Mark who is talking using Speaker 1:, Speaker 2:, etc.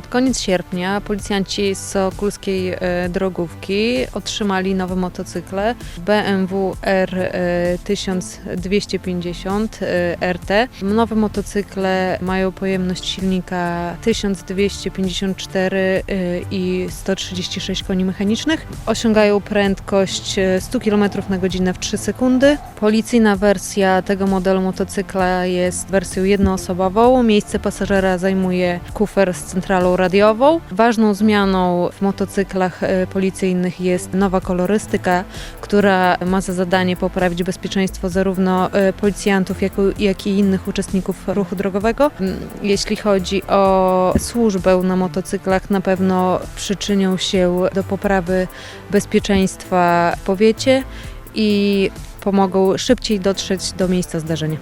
Speaker 1: koniec sierpnia policjanci z Sokulskiej e, Drogówki otrzymali nowe motocykle BMW R e, 1250 e, RT. Nowe motocykle mają pojemność silnika 1254 e, i 136 koni mechanicznych. Osiągają prędkość e, 100 km na godzinę w 3 sekundy. Policyjna wersja tego modelu motocykla jest wersją jednoosobową. Miejsce pasażera zajmuje kufer z centralą radiową. Ważną zmianą w motocyklach e, policyjnych jest nowa kolorystyka, która ma za zadanie poprawić bezpieczeństwo zarówno e, policjantów, jak, i- innych uczestników ruchu drogowego. Mm, Jeśli chodzi o służbę na motocyklach, na pewno przyczynią się do poprawy bezpieczeństwa w powiecie i pomogą szybciej dotrzeć do miejsca zdarzenia.